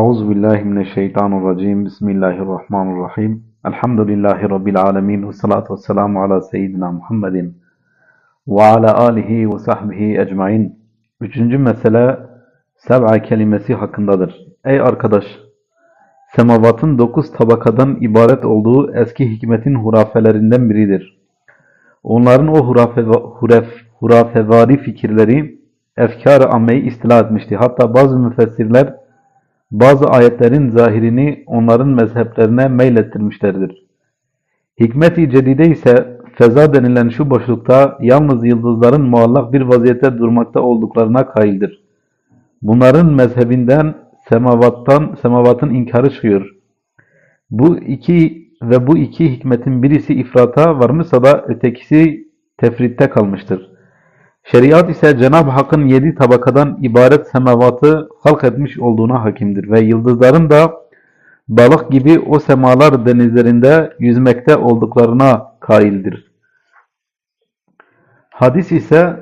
Euzu billahi mineşşeytanirracim. Bismillahirrahmanirrahim. Elhamdülillahi rabbil alamin ve salatu vesselamu ala seyyidina Muhammedin ve ala alihi ve sahbihi ecmaîn. Üçüncü mesele seb'a kelimesi hakkındadır. Ey arkadaş, semavatın dokuz tabakadan ibaret olduğu eski hikmetin hurafelerinden biridir. Onların o hurafe, huref, hurafevari fikirleri efkar-ı ammeyi istila etmişti. Hatta bazı müfessirler bazı ayetlerin zahirini onların mezheplerine meylettirmişlerdir. Hikmet-i cedide ise feza denilen şu boşlukta yalnız yıldızların muallak bir vaziyette durmakta olduklarına kaildir. Bunların mezhebinden semavattan semavatın inkarı çıkıyor. Bu iki ve bu iki hikmetin birisi ifrata varmışsa da ötekisi tefritte kalmıştır. Şeriat ise Cenab-ı Hakk'ın yedi tabakadan ibaret semavatı halk etmiş olduğuna hakimdir ve yıldızların da balık gibi o semalar denizlerinde yüzmekte olduklarına kaildir. Hadis ise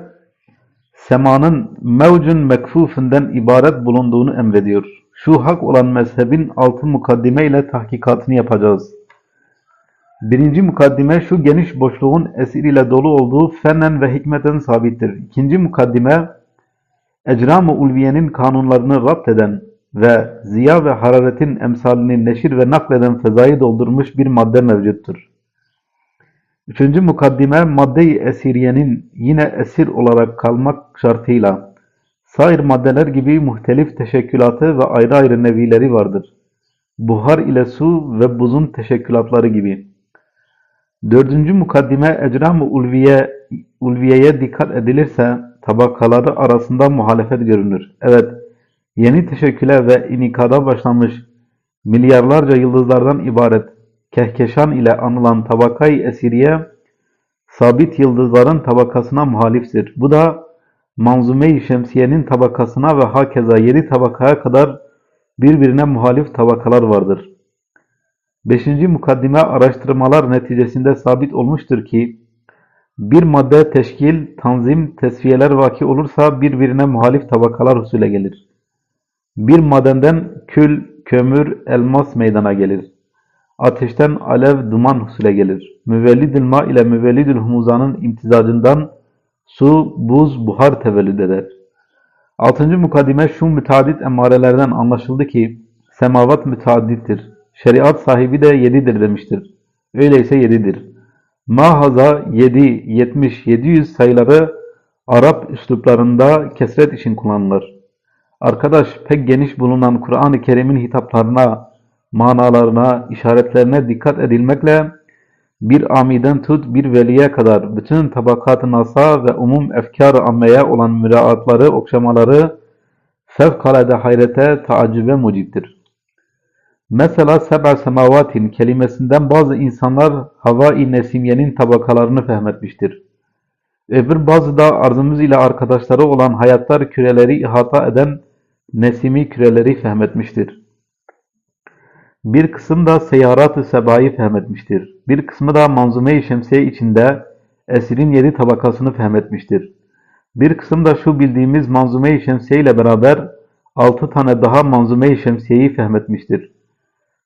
semanın mevcun mekfufinden ibaret bulunduğunu emrediyor. Şu hak olan mezhebin altı mukaddime ile tahkikatını yapacağız. Birinci mukaddime şu geniş boşluğun esir ile dolu olduğu fennen ve hikmeten sabittir. İkinci mukaddime ecram-ı ulviyenin kanunlarını rapt eden ve ziya ve hararetin emsalini neşir ve nakleden fezayı doldurmuş bir madde mevcuttur. Üçüncü mukaddime madde-i esiriyenin yine esir olarak kalmak şartıyla sair maddeler gibi muhtelif teşekkülatı ve ayrı ayrı nevileri vardır. Buhar ile su ve buzun teşekkülatları gibi. Dördüncü mukaddime ecram-ı ulviye, ulviyeye dikkat edilirse tabakaları arasında muhalefet görünür. Evet, yeni teşekküle ve inikada başlamış milyarlarca yıldızlardan ibaret kehkeşan ile anılan tabakayı esiriye sabit yıldızların tabakasına muhaliftir. Bu da manzume-i şemsiyenin tabakasına ve hakeza yedi tabakaya kadar birbirine muhalif tabakalar vardır. Beşinci mukaddime araştırmalar neticesinde sabit olmuştur ki, bir madde teşkil, tanzim, tesviyeler vaki olursa birbirine muhalif tabakalar husule gelir. Bir madenden kül, kömür, elmas meydana gelir. Ateşten alev, duman husule gelir. Müvellidül ma ile müvellidül humuzanın imtizacından su, buz, buhar tevellüd eder. Altıncı mukaddime şu müteadit emarelerden anlaşıldı ki, semavat müteaddittir. Şeriat sahibi de yedidir demiştir. Öyleyse yedidir. Mahaza yedi, yetmiş, yedi yüz sayıları Arap üsluplarında kesret için kullanılır. Arkadaş pek geniş bulunan Kur'an-ı Kerim'in hitaplarına, manalarına, işaretlerine dikkat edilmekle bir amiden tut bir veliye kadar bütün tabakat-ı nasa ve umum efkar-ı ammeye olan müraatları, okşamaları fevkalade hayrete, taaccübe muciptir. Mesela seb'a semavatin kelimesinden bazı insanlar hava-i nesimiyenin tabakalarını fehmetmiştir. Öbür bazı da arzımız ile arkadaşları olan hayatlar küreleri ihata eden nesimi küreleri fehmetmiştir. Bir kısım da seyarat-ı sebayı fehmetmiştir. Bir kısmı da manzume-i şemsiye içinde esirin yedi tabakasını fehmetmiştir. Bir kısım da şu bildiğimiz manzume-i şemsiye ile beraber altı tane daha manzume-i şemsiyeyi fehmetmiştir.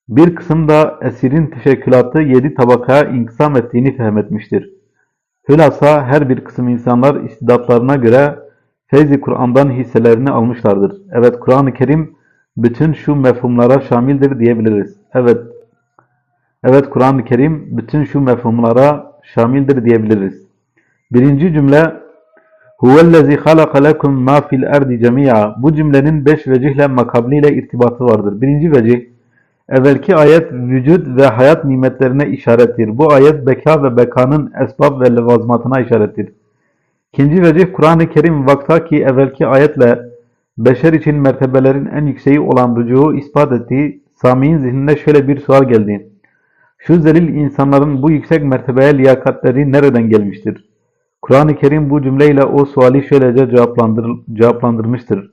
Bir kısım da esirin teşekkülatı yedi tabakaya inkısam ettiğini fehmetmiştir. Hülasa her bir kısım insanlar istidatlarına göre feyzi Kur'an'dan hisselerini almışlardır. Evet Kur'an-ı Kerim bütün şu mefhumlara şamildir diyebiliriz. Evet, evet Kur'an-ı Kerim bütün şu mefhumlara şamildir diyebiliriz. Birinci cümle Huvellezî halaka lekum mâ fil erdi cemî'a Bu cümlenin beş vecihle makabliyle irtibatı vardır. Birinci vecih Evvelki ayet vücut ve hayat nimetlerine işarettir. Bu ayet beka ve bekanın esbab ve levazmatına işarettir. İkinci vecih Kur'an-ı Kerim vakta ki evvelki ayetle beşer için mertebelerin en yükseği olan rücuğu ispat ettiği Sami'nin zihnine şöyle bir sual geldi. Şu zelil insanların bu yüksek mertebeye liyakatleri nereden gelmiştir? Kur'an-ı Kerim bu cümleyle o suali şöylece cevaplandır cevaplandırmıştır.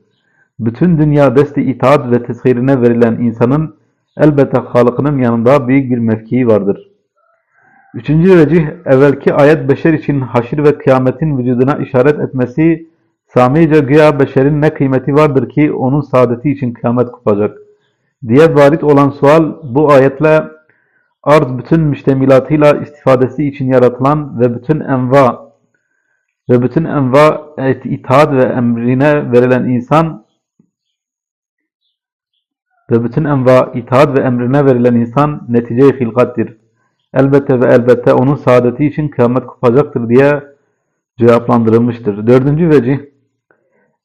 Bütün dünya desti itaat ve teshirine verilen insanın elbette Halık'ının yanında büyük bir mevkii vardır. Üçüncü vecih, evvelki ayet beşer için haşir ve kıyametin vücuduna işaret etmesi, Samice güya beşerin ne kıymeti vardır ki onun saadeti için kıyamet kopacak. diye varit olan sual bu ayetle arz bütün müştemilatıyla istifadesi için yaratılan ve bütün enva ve bütün enva itaat ve emrine verilen insan ve bütün enva itaat ve emrine verilen insan netice-i hilkattir. Elbette ve elbette onun saadeti için kıyamet kopacaktır diye cevaplandırılmıştır. Dördüncü vecih,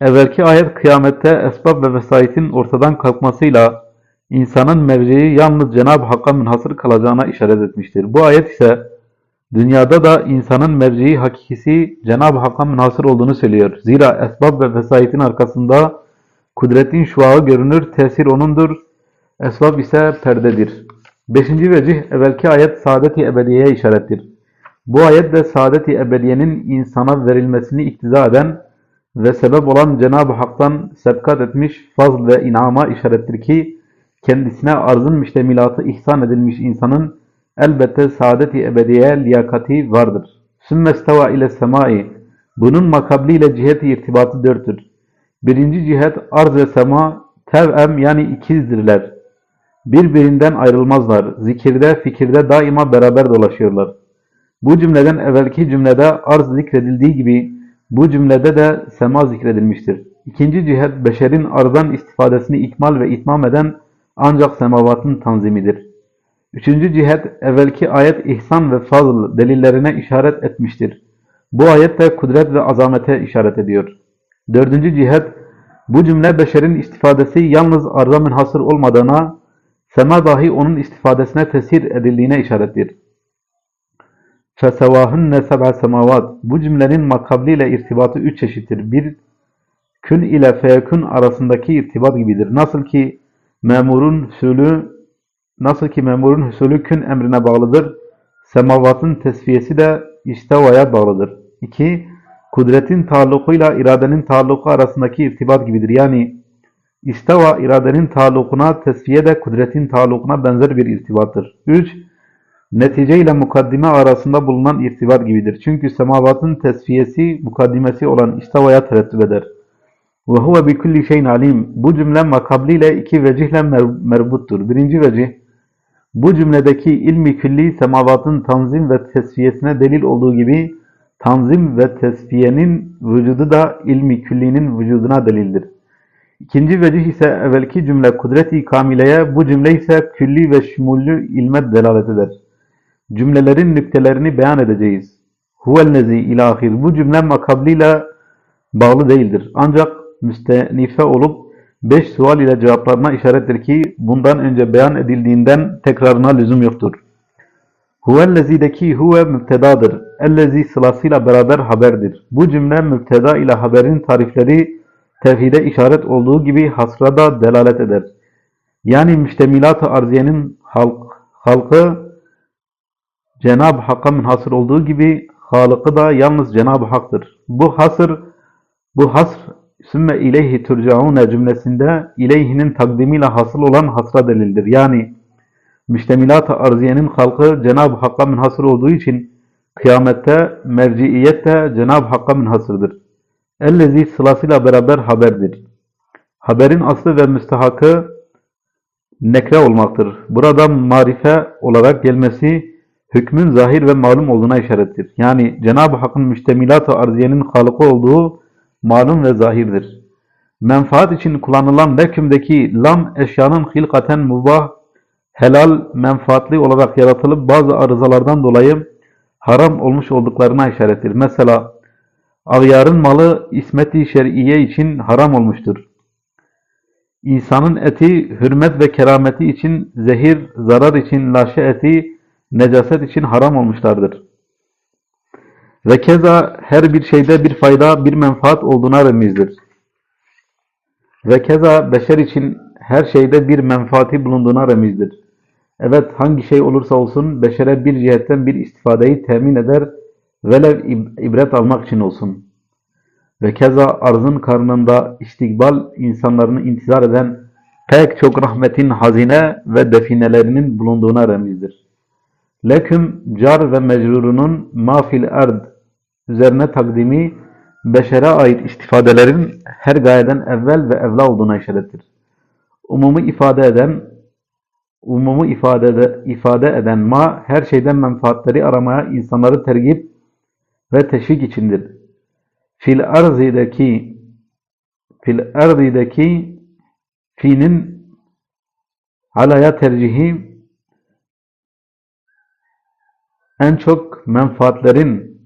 evvelki ayet kıyamette esbab ve vesayetin ortadan kalkmasıyla insanın mevcii yalnız Cenab-ı Hakk'a münhasır kalacağına işaret etmiştir. Bu ayet ise dünyada da insanın mevcii hakikisi Cenab-ı Hakk'a münhasır olduğunu söylüyor. Zira esbab ve vesayetin arkasında kudretin şuağı görünür, tesir onundur, esbab ise perdedir. Beşinci vecih, evvelki ayet saadet-i ebediyeye işarettir. Bu ayet de saadet-i ebediyenin insana verilmesini iktiza eden ve sebep olan Cenab-ı Hak'tan sebkat etmiş fazl ve inama işarettir ki, kendisine arzın müştemilatı ihsan edilmiş insanın elbette saadet-i ebediye liyakati vardır. Sümmesteva ile semai. Bunun makabliyle cihet-i irtibatı dörttür. Birinci cihet arz ve sema tevem yani ikizdirler. Birbirinden ayrılmazlar. Zikirde, fikirde daima beraber dolaşıyorlar. Bu cümleden evvelki cümlede arz zikredildiği gibi bu cümlede de sema zikredilmiştir. İkinci cihet beşerin arzdan istifadesini ikmal ve itmam eden ancak semavatın tanzimidir. Üçüncü cihet evvelki ayet ihsan ve fazl delillerine işaret etmiştir. Bu ayet de kudret ve azamete işaret ediyor. Dördüncü cihet bu cümle beşerin istifadesi yalnız arza münhasır olmadığına, sema dahi onun istifadesine tesir edildiğine işarettir. فَسَوَاهُنَّ سَبْعَ semavat. Bu cümlenin makabliyle irtibatı üç çeşittir. Bir, kün ile feyekün arasındaki irtibat gibidir. Nasıl ki memurun hüsulü nasıl ki memurun hüsulü kün emrine bağlıdır, semavatın tesfiyesi de istevaya bağlıdır. 2. Kudretin taallukuyla iradenin taalluku arasındaki irtibat gibidir. Yani isteva iradenin taallukuna, tesfiye de kudretin taallukuna benzer bir irtibattır. 3. Netice ile mukaddime arasında bulunan irtibat gibidir. Çünkü semavatın tesfiyesi, mukaddimesi olan istevaya terettüp eder. Ve huve bi kulli şeyin alim. Bu cümle makabliyle iki vecihle mer- merbuttur. Birinci vecih, bu cümledeki ilmi külli semavatın tanzim ve tesfiyesine delil olduğu gibi tanzim ve tesfiyenin vücudu da ilmi küllinin vücuduna delildir. İkinci vecih ise evvelki cümle kudret-i kamileye, bu cümle ise külli ve şumullü ilme delalet eder. Cümlelerin nüktelerini beyan edeceğiz. Huvellezi ilahir. Bu cümle makabliyle bağlı değildir. Ancak müstenife olup beş sual ile cevaplarına işarettir ki bundan önce beyan edildiğinden tekrarına lüzum yoktur. Huvellezideki huve müptedadır. Ellezi sılasıyla beraber haberdir. Bu cümle müpteda ile haberin tarifleri tevhide işaret olduğu gibi hasra da delalet eder. Yani müştemilat-ı arziyenin halk, halkı Cenab-ı Hakk'a münhasır olduğu gibi halıkı da yalnız Cenab-ı Hak'tır. Bu hasır, bu hasr sümme ileyhi turcaune cümlesinde ileyhinin takdimiyle hasıl olan hasra delildir. Yani müştemilat-ı arziyenin halkı Cenab-ı Hakk'a münhasır olduğu için kıyamette merciiyet de Cenab-ı Hakk'a münhasırdır. Ellezi sılasıyla beraber haberdir. Haberin aslı ve müstehakı nekre olmaktır. Burada marife olarak gelmesi hükmün zahir ve malum olduğuna işarettir. Yani Cenab-ı Hakk'ın müştemilat-ı arziyenin halıkı olduğu malum ve zahirdir. Menfaat için kullanılan lekümdeki lam eşyanın hilkaten mubah, helal, menfaatli olarak yaratılıp bazı arızalardan dolayı haram olmuş olduklarına işarettir. Mesela Avyarın malı ismet-i şer'iye için haram olmuştur. İnsanın eti hürmet ve kerameti için zehir, zarar için laşe eti, necaset için haram olmuşlardır. Ve keza her bir şeyde bir fayda, bir menfaat olduğuna remizdir. Ve keza beşer için her şeyde bir menfaati bulunduğuna remizdir. Evet hangi şey olursa olsun beşere bir cihetten bir istifadeyi temin eder velev ib- ibret almak için olsun. Ve keza arzın karnında istikbal insanlarını intizar eden pek çok rahmetin hazine ve definelerinin bulunduğuna remizdir. Leküm car ve mecrurunun mafil erd üzerine takdimi beşere ait istifadelerin her gayeden evvel ve evla olduğuna işarettir. umumu ifade eden umumu ifade, ifade eden ma her şeyden menfaatleri aramaya insanları tergip ve teşvik içindir. Fil arzideki fil arzideki fi'nin alaya tercihi en çok menfaatlerin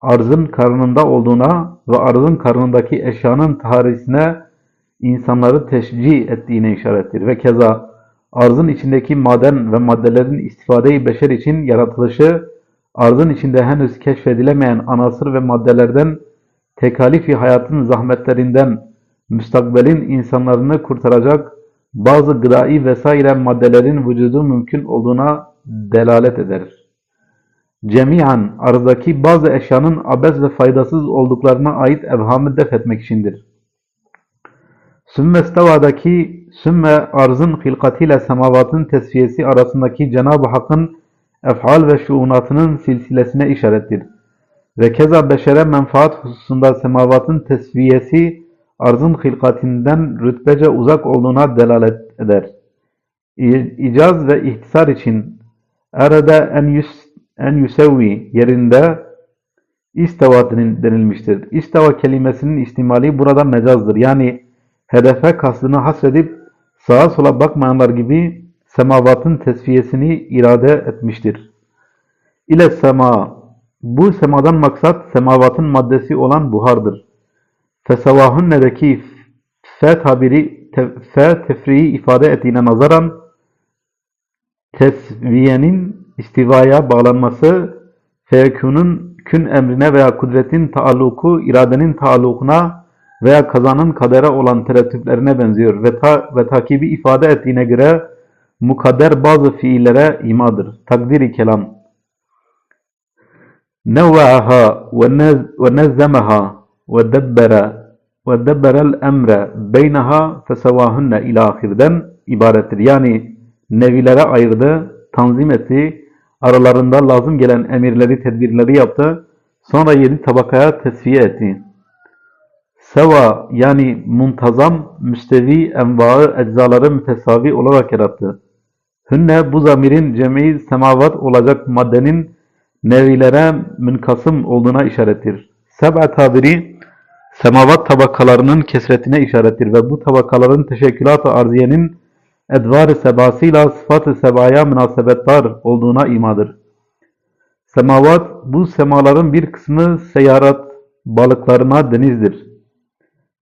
arzın karnında olduğuna ve arzın karnındaki eşyanın taharisine insanları teşcih ettiğine işarettir. Ve keza arzın içindeki maden ve maddelerin istifade-i beşer için yaratılışı, arzın içinde henüz keşfedilemeyen anasır ve maddelerden tekalifi hayatın zahmetlerinden müstakbelin insanlarını kurtaracak bazı gıdai vesaire maddelerin vücudu mümkün olduğuna delalet eder. Cemiyen arzdaki bazı eşyanın abes ve faydasız olduklarına ait evhamı def etmek içindir. Sümme stevadaki sümme arzın hilkatiyle semavatın tesviyesi arasındaki Cenab-ı Hakk'ın ef'al ve şuunatının silsilesine işarettir. Ve keza beşere menfaat hususunda semavatın tesviyesi arzın hilkatinden rütbece uzak olduğuna delalet eder. İcaz ve ihtisar için erede en, yüs, en yüsevvi yerinde isteva denilmiştir. İsteva kelimesinin istimali burada mecazdır. Yani hedefe kastını hasredip sağa sola bakmayanlar gibi semavatın tesviyesini irade etmiştir. İle sema bu semadan maksat semavatın maddesi olan buhardır. Fesevahünnedeki fe tabiri te, fe tefriği ifade ettiğine nazaran tesviyenin istivaya bağlanması feyekûnun kün emrine veya kudretin taalluku iradenin taallukuna veya kazanın kadere olan tereddütlerine benziyor ve, ta, ve takibi ifade ettiğine göre mukadder bazı fiillere imadır. Takdiri kelam. Nevva'aha ve nezzemaha ve debbere ve debberel emre beynaha fesevahunne ila ahirden ibarettir. Yani nevilere ayırdı, tanzim etti, aralarında lazım gelen emirleri, tedbirleri yaptı, sonra yedi tabakaya tesviye etti. Seva yani muntazam, müstevi, envaı, eczaları mütesavi olarak yarattı. Hünne bu zamirin cemi semavat olacak maddenin nevilere münkasım olduğuna işarettir. Seb'a tabiri semavat tabakalarının kesretine işarettir ve bu tabakaların teşekkülat-ı arziyenin edvar-ı sebasıyla sıfat-ı sebaya münasebettar olduğuna imadır. Semavat bu semaların bir kısmı seyarat balıklarına denizdir.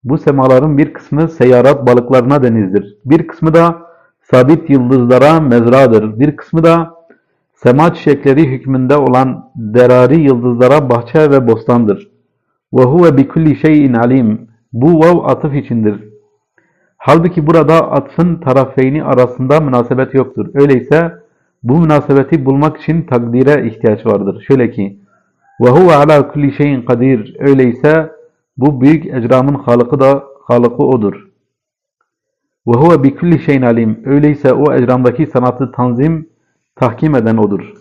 Bu semaların bir kısmı seyarat balıklarına denizdir. Bir kısmı da sabit yıldızlara mezradır. Bir kısmı da sema çiçekleri hükmünde olan derari yıldızlara bahçe ve bostandır. Ve huve bi kulli şeyin alim. Bu vav atıf içindir. Halbuki burada atfın tarafeyni arasında münasebet yoktur. Öyleyse bu münasebeti bulmak için takdire ihtiyaç vardır. Şöyle ki ve huve ala kulli şeyin kadir. Öyleyse bu büyük ecramın halıkı da halıkı odur. Ve huve bi kulli şeyin alim. Öyleyse o ecramdaki sanatı tanzim, tahkim eden odur.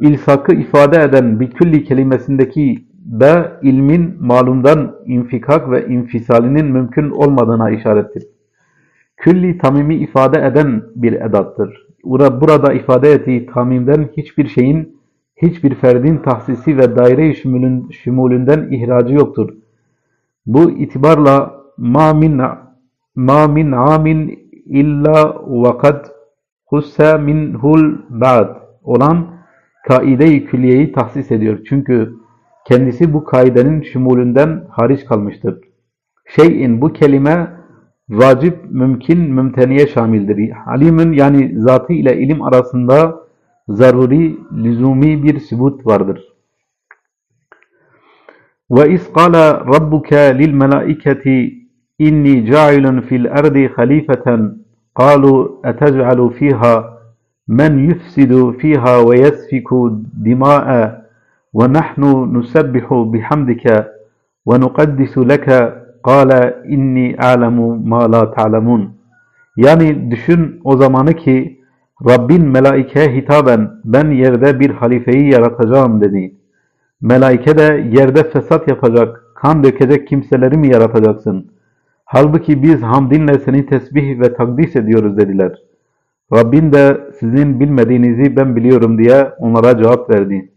İlsakı ifade eden bi kelimesindeki be ilmin malumdan infikak ve infisalinin mümkün olmadığına işarettir. Külli tamimi ifade eden bir edattır. Burada ifade ettiği tamimden hiçbir şeyin, hiçbir ferdin tahsisi ve daire-i şümulünden ihracı yoktur. Bu itibarla ma min, ma min amin illa vakad husse minhul ba'd olan kaide-i külliyeyi tahsis ediyor. Çünkü kendisi bu kaidenin şumulünden hariç kalmıştır. Şeyin bu kelime vacip, mümkün, mümteniye şamildir. Alimin yani zatı ile ilim arasında zaruri, lüzumi bir sübut vardır. Ve iz qala rabbuka lil melaiketi inni ca'ilun fil ardi halifeten etec'alu fiha men yufsidu fiha ve yesfiku dima'a ونحن نسبح بحمدك ونقدس لك قال inni a'lemu ma la ta'lemun. Yani düşün o zamanı ki Rabbin melaikeye hitaben ben yerde bir halifeyi yaratacağım dedi. Melaike de yerde fesat yapacak, kan dökecek kimseleri mi yaratacaksın? Halbuki biz hamdinle seni tesbih ve takdis ediyoruz dediler. Rabbin de sizin bilmediğinizi ben biliyorum diye onlara cevap verdi.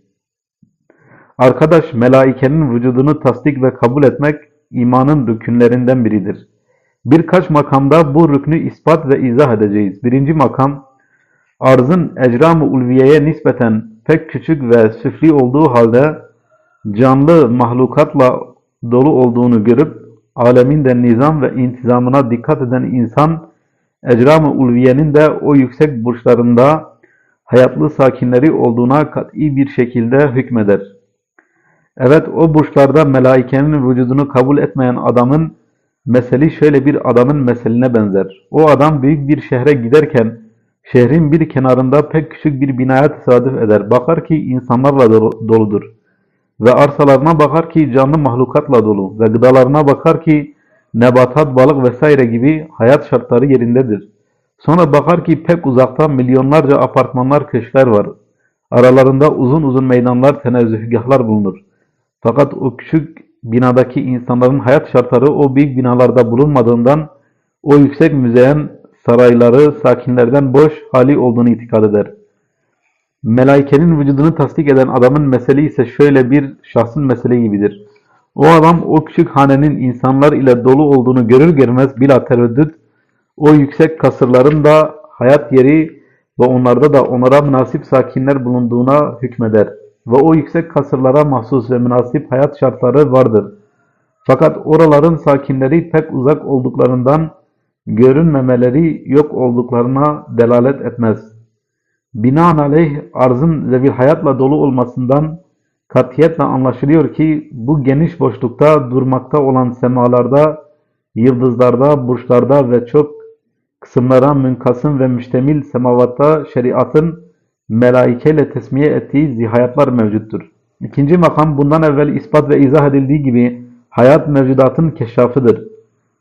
Arkadaş, melaikenin vücudunu tasdik ve kabul etmek imanın rükünlerinden biridir. Birkaç makamda bu rüknü ispat ve izah edeceğiz. Birinci makam, arzın ecram-ı ulviyeye nispeten pek küçük ve süfli olduğu halde canlı mahlukatla dolu olduğunu görüp alemin de nizam ve intizamına dikkat eden insan ecram-ı ulviyenin de o yüksek burçlarında hayatlı sakinleri olduğuna kat'i bir şekilde hükmeder. Evet o burçlarda melaikenin vücudunu kabul etmeyen adamın meseli şöyle bir adamın meseline benzer. O adam büyük bir şehre giderken şehrin bir kenarında pek küçük bir binaya tesadüf eder. Bakar ki insanlarla dolu- doludur. Ve arsalarına bakar ki canlı mahlukatla dolu. Ve gıdalarına bakar ki nebatat, balık vesaire gibi hayat şartları yerindedir. Sonra bakar ki pek uzakta milyonlarca apartmanlar, köşkler var. Aralarında uzun uzun meydanlar, tenezzühgahlar bulunur. Fakat o küçük binadaki insanların hayat şartları o büyük binalarda bulunmadığından o yüksek müzeyen sarayları sakinlerden boş hali olduğunu itikad eder. Melaikenin vücudunu tasdik eden adamın mesele ise şöyle bir şahsın mesele gibidir. O adam o küçük hanenin insanlar ile dolu olduğunu görür görmez bila tereddüt o yüksek kasırların da hayat yeri ve onlarda da onlara münasip sakinler bulunduğuna hükmeder. Ve o yüksek kasırlara mahsus ve münasip hayat şartları vardır. Fakat oraların sakinleri pek uzak olduklarından görünmemeleri yok olduklarına delalet etmez. Binaenaleyh arzın zevil hayatla dolu olmasından katiyetle anlaşılıyor ki bu geniş boşlukta durmakta olan semalarda, yıldızlarda, burçlarda ve çok kısımlara münkasım ve müştemil semavatta şeriatın melaikeyle tesmiye ettiği zihayatlar mevcuttur. İkinci makam bundan evvel ispat ve izah edildiği gibi hayat mevcudatın keşrafıdır.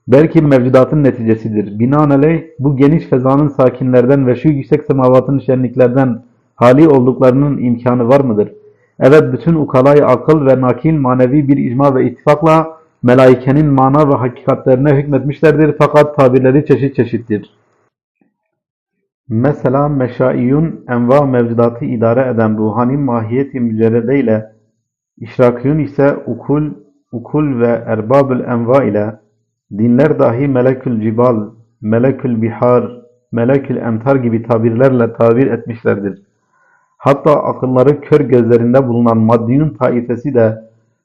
Belki mevcudatın neticesidir. Binaenaleyh bu geniş fezanın sakinlerden ve şu yüksek semavatın şenliklerden hali olduklarının imkanı var mıdır? Evet bütün ukalay akıl ve nakil manevi bir icma ve ittifakla melaikenin mana ve hakikatlerine hükmetmişlerdir fakat tabirleri çeşit çeşittir. Mesela meşaiyun enva mevcudatı idare eden ruhani mahiyeti mücerrede ile işrakiyun ise ukul, ukul ve erbabül enva ile dinler dahi melekül cibal, melekül bihar, melekül emtar gibi tabirlerle tabir etmişlerdir. Hatta akılları kör gözlerinde bulunan maddiyun taifesi de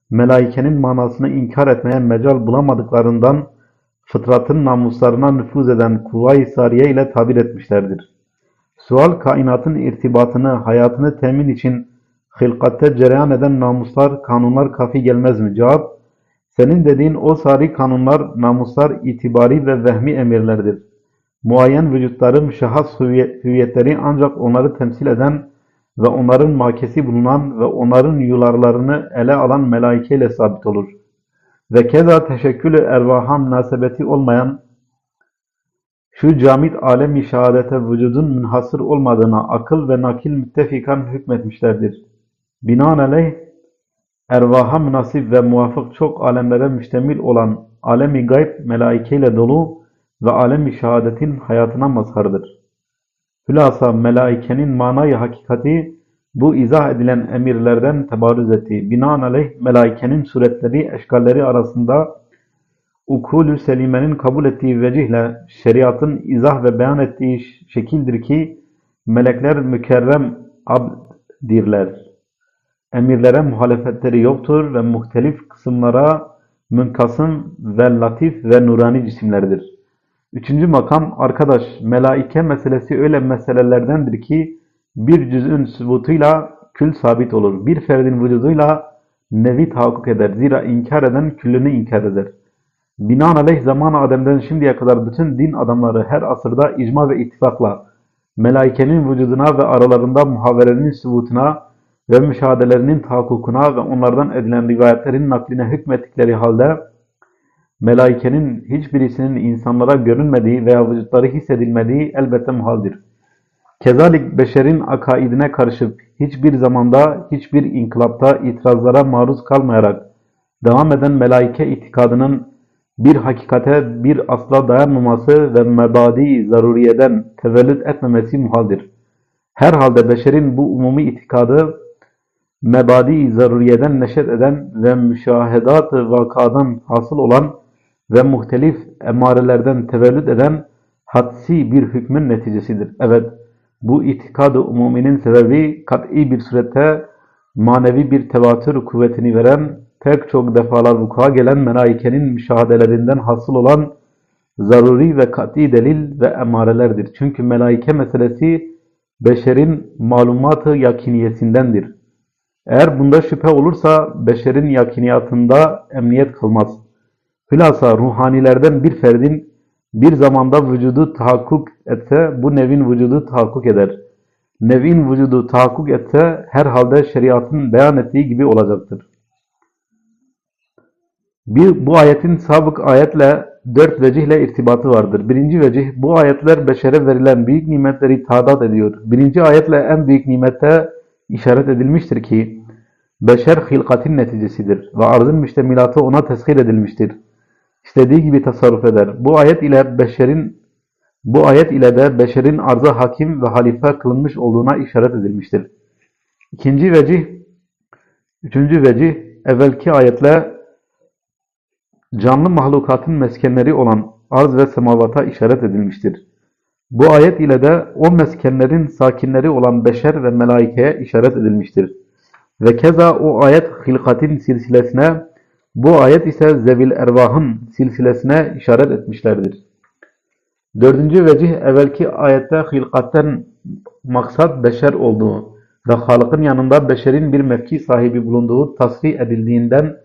melaikenin manasını inkar etmeye mecal bulamadıklarından fıtratın namuslarına nüfuz eden kuvay-i sariye ile tabir etmişlerdir. Sual kainatın irtibatını, hayatını temin için hılkatte cereyan eden namuslar, kanunlar kafi gelmez mi? Cevap, senin dediğin o sari kanunlar, namuslar itibari ve vehmi emirlerdir. Muayyen vücutları, müşahhas hüviyet- hüviyetleri ancak onları temsil eden ve onların makesi bulunan ve onların yularlarını ele alan melaike ile sabit olur. Ve keza teşekkülü ervaha münasebeti olmayan şu camit alemi şehadete vücudun münhasır olmadığına akıl ve nakil müttefikan hükmetmişlerdir. Binaenaleyh ervaha münasip ve muvafık çok alemlere müştemil olan alemi gayb melaike dolu ve alemi şehadetin hayatına mazhardır. Hülasa melaikenin manayı hakikati bu izah edilen emirlerden tebarüz etti. Binaenaleyh melaikenin suretleri, eşkalleri arasında ukulü selimenin kabul ettiği vecihle şeriatın izah ve beyan ettiği şekildir ki melekler mükerrem abdirler. Emirlere muhalefetleri yoktur ve muhtelif kısımlara münkasım ve latif ve nurani cisimlerdir. Üçüncü makam arkadaş melaike meselesi öyle meselelerdendir ki bir cüz'ün sübutuyla kül sabit olur. Bir ferdin vücuduyla nevi tahakkuk eder. Zira inkar eden küllünü inkar eder. Binaenaleyh zaman Adem'den şimdiye kadar bütün din adamları her asırda icma ve ittifakla melaikenin vücuduna ve aralarında muhaverenin sübutuna ve müşahedelerinin tahakkukuna ve onlardan edilen rivayetlerin nakline hükmettikleri halde melaikenin hiçbirisinin insanlara görünmediği veya vücutları hissedilmediği elbette muhaldir. Kezalik beşerin akaidine karışıp hiçbir zamanda hiçbir inkılapta itirazlara maruz kalmayarak devam eden melaike itikadının bir hakikate bir asla dayanmaması ve mebadi zaruriyeden tevellüt etmemesi muhaldir. Herhalde beşerin bu umumi itikadı mebadi zaruriyeden neşet eden ve müşahedat-ı vakadan hasıl olan ve muhtelif emarelerden tevellüt eden hadsi bir hükmün neticesidir. Evet, bu itikad-ı umuminin sebebi kat'i bir surette manevi bir tevatür kuvvetini veren, pek çok defalar vuku'a gelen melaikenin müşahedelerinden hasıl olan zaruri ve kat'i delil ve emarelerdir. Çünkü melaike meselesi beşerin malumatı yakiniyesindendir. Eğer bunda şüphe olursa beşerin yakiniyatında emniyet kalmaz. Hülasa ruhanilerden bir ferdin bir zamanda vücudu tahakkuk etse bu nevin vücudu tahakkuk eder. Nevin vücudu tahakkuk etse herhalde şeriatın beyan ettiği gibi olacaktır. Bir, bu ayetin sabık ayetle dört vecihle irtibatı vardır. Birinci vecih, bu ayetler beşere verilen büyük nimetleri tadat ediyor. Birinci ayetle en büyük nimette işaret edilmiştir ki, beşer hilkatin neticesidir ve arzın müştemilatı ona teshir edilmiştir. İstediği gibi tasarruf eder. Bu ayet ile beşerin bu ayet ile de beşerin arza hakim ve halife kılınmış olduğuna işaret edilmiştir. İkinci vecih, üçüncü vecih, evvelki ayetle canlı mahlukatın meskenleri olan arz ve semavata işaret edilmiştir. Bu ayet ile de o meskenlerin sakinleri olan beşer ve melaikeye işaret edilmiştir. Ve keza o ayet hilkatin silsilesine, bu ayet ise zevil ervahın silsilesine işaret etmişlerdir. Dördüncü vecih evvelki ayette hilkatten maksat beşer olduğu ve Halık'ın yanında beşerin bir mevki sahibi bulunduğu tasrih edildiğinden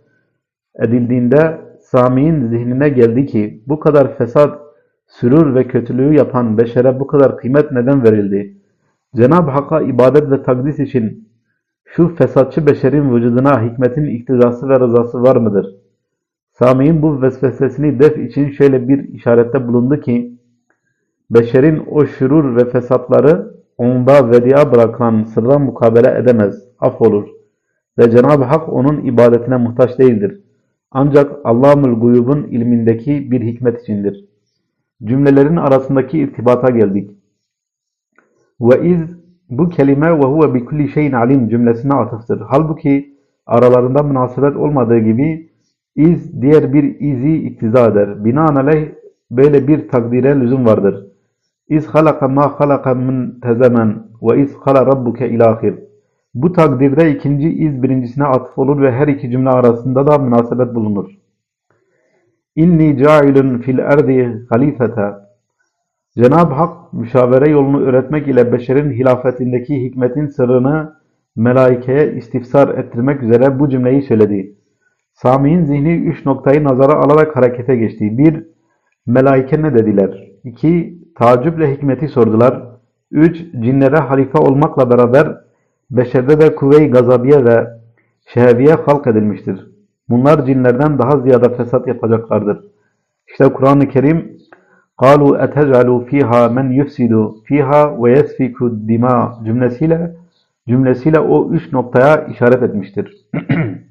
edildiğinde Sami'nin zihnine geldi ki bu kadar fesat, sürür ve kötülüğü yapan beşere bu kadar kıymet neden verildi? Cenab-ı Hakk'a ibadet ve takdis için şu fesatçı beşerin vücuduna hikmetin iktidası ve rızası var mıdır? Sami'nin bu vesvesesini def için şöyle bir işarette bulundu ki, beşerin o şürur ve fesatları onda vedia bırakılan sırra mukabele edemez, affolur ve Cenab-ı Hak onun ibadetine muhtaç değildir. Ancak Allah'ın guyubun ilmindeki bir hikmet içindir. Cümlelerin arasındaki irtibata geldik. Ve iz bu kelime ve huve bi kulli şeyin alim cümlesine atıftır. Halbuki aralarında münasebet olmadığı gibi iz diğer bir izi iktiza eder. Binaenaleyh böyle bir takdire lüzum vardır. İz halaka ma halaka min tezemen ve iz hala rabbuke ilahir. Bu takdirde ikinci iz birincisine atıf olur ve her iki cümle arasında da münasebet bulunur. İnni cailun fil erdi halifete. Cenab-ı Hak müşavere yolunu öğretmek ile beşerin hilafetindeki hikmetin sırrını melaikeye istifsar ettirmek üzere bu cümleyi söyledi. Sami'nin zihni üç noktayı nazara alarak harekete geçti. Bir, melaike ne dediler? İki, tacüple hikmeti sordular. Üç, cinlere halife olmakla beraber beşerde de kuvve-i gazabiye ve şehviye halk edilmiştir. Bunlar cinlerden daha ziyade fesat yapacaklardır. İşte Kur'an-ı Kerim قَالُوا اَتَجْعَلُوا ف۪يهَا مَنْ يُفْسِدُ ف۪يهَا وَيَسْفِكُ الدِّمَا cümlesiyle cümlesiyle o üç noktaya işaret etmiştir.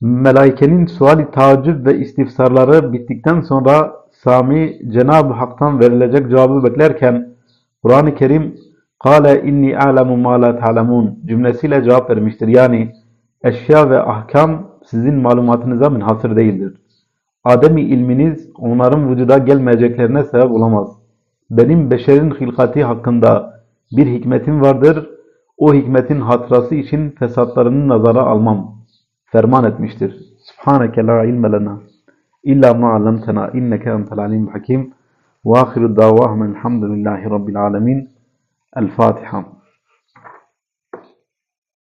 Melaikenin suali tacip ve istifsarları bittikten sonra Sami Cenab-ı Hak'tan verilecek cevabı beklerken Kur'an-ı Kerim قَالَ اِنِّي اَعْلَمُ مَا لَا تَعْلَمُونَ cümlesiyle cevap vermiştir. Yani eşya ve ahkam sizin malumatınıza münhasır değildir. Ademi ilminiz onların vücuda gelmeyeceklerine sebep olamaz. Benim beşerin hilkati hakkında bir hikmetim vardır. O hikmetin hatırası için fesatlarını nazara almam. Ferman etmiştir. Subhaneke la ilme lena illa ma inneke entel alim hakim. Ve ahiru davahum elhamdülillahi rabbil alemin. El Fatiha.